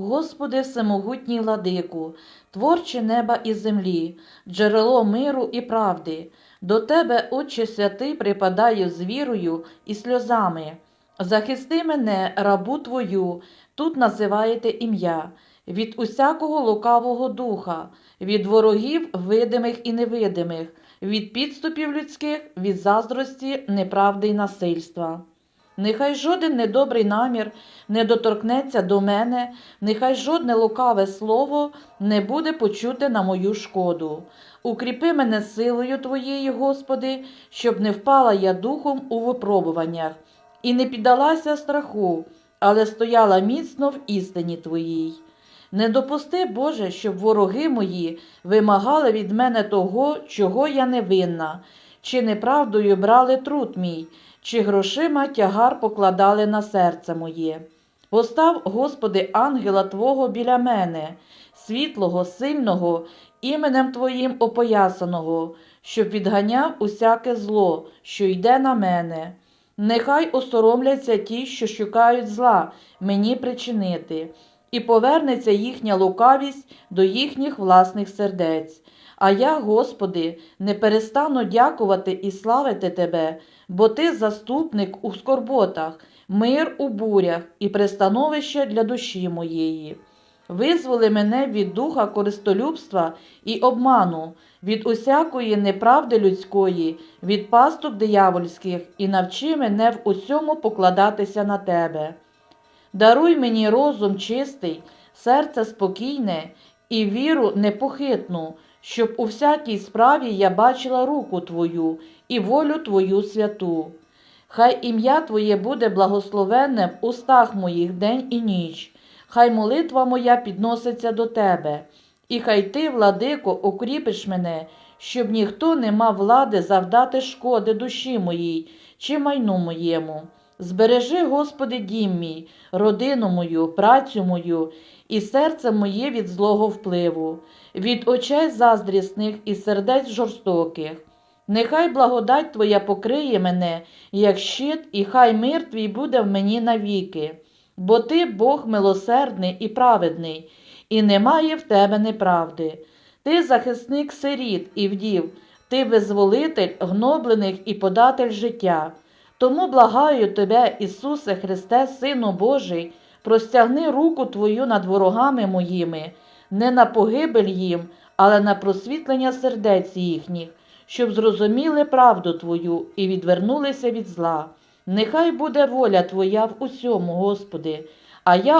Господи всемогутній владику, творче неба і землі, джерело миру і правди, до Тебе, Отче святий, припадаю з вірою і сльозами. Захисти мене, рабу Твою, тут називаєте ім'я, від усякого лукавого духа, від ворогів видимих і невидимих, від підступів людських, від заздрості, неправди й насильства. Нехай жоден недобрий намір не доторкнеться до мене, нехай жодне лукаве слово не буде почуте на мою шкоду. Укріпи мене силою Твоєю, Господи, щоб не впала я духом у випробуваннях і не піддалася страху, але стояла міцно в істині Твоїй. Не допусти, Боже, щоб вороги мої вимагали від мене того, чого я не винна, чи неправдою брали труд мій, чи грошима тягар покладали на серце моє. Постав, Господи, ангела Твого біля мене, світлого, сильного, іменем Твоїм опоясаного, щоб відганяв усяке зло, що йде на мене. Нехай осоромляться ті, що шукають зла мені причинити, і повернеться їхня лукавість до їхніх власних сердець. А я, Господи, не перестану дякувати і славити Тебе, бо Ти заступник у скорботах, мир у бурях і пристановище для душі моєї. Визволи мене від духа користолюбства і обману, від усякої неправди людської, від паступ диявольських, і навчи мене в усьому покладатися на Тебе. Даруй мені розум чистий, серце спокійне і віру непохитну, щоб у всякій справі я бачила руку Твою і волю Твою святу. Хай ім'я Твоє буде благословенним в устах моїх день і ніч, хай молитва моя підноситься до Тебе, і хай Ти, владико, укріпиш мене, щоб ніхто не мав влади завдати шкоди душі моїй чи майну моєму. Збережи, Господи, дім мій, родину мою, працю мою і серце моє від злого впливу, від очей заздрісних і сердець жорстоких. Нехай благодать Твоя покриє мене, як щит, і хай мир Твій буде в мені навіки, бо Ти Бог милосердний і праведний, і немає в Тебе неправди. Ти захисник сиріт і вдів, ти визволитель гноблених і податель життя. Тому благаю Тебе, Ісусе Христе, Сину Божий, простягни руку Твою над ворогами моїми, не на погибель їм, але на просвітлення сердець їхніх, щоб зрозуміли правду Твою і відвернулися від зла. Нехай буде воля Твоя в усьому, Господи, а я